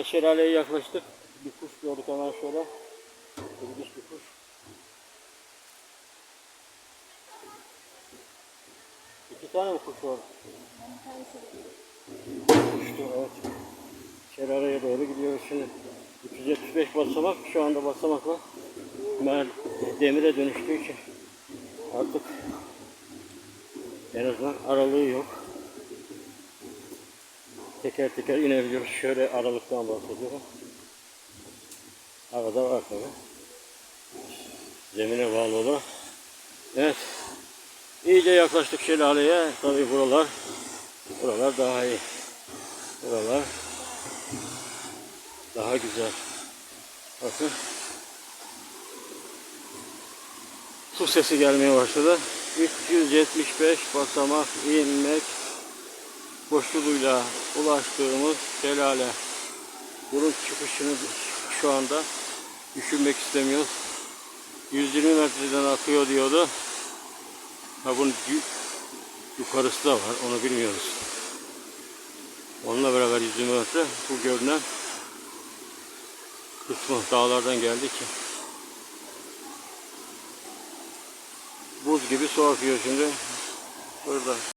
Evet şelaleye yaklaştık. Bir kuş gördük hemen şöyle. İlginç bir kuş. İki tane mi kuş var? İşte evet. Şelaleye doğru gidiyoruz şimdi. 375 basamak şu anda basamakla mer demire dönüştüğü için artık en azından aralığı yok. Teker teker inebiliyoruz. Şöyle aralıktan bahsediyorum. Arada var tabi. Zemine bağlı olarak. Evet. İyice yaklaştık şelaleye. Tabi buralar buralar daha iyi. Buralar daha güzel. Bakın. Su sesi gelmeye başladı. 375 basamak inmek koşuluyla ulaştığımız şelale. Bunun çıkışını şu anda düşünmek istemiyoruz. 120 metreden akıyor diyordu. Ha bunun yu- yukarısı da var. Onu bilmiyoruz. Onunla beraber 120 metre bu görünen kısmı dağlardan geldi ki. Buz gibi su akıyor şimdi. Burada.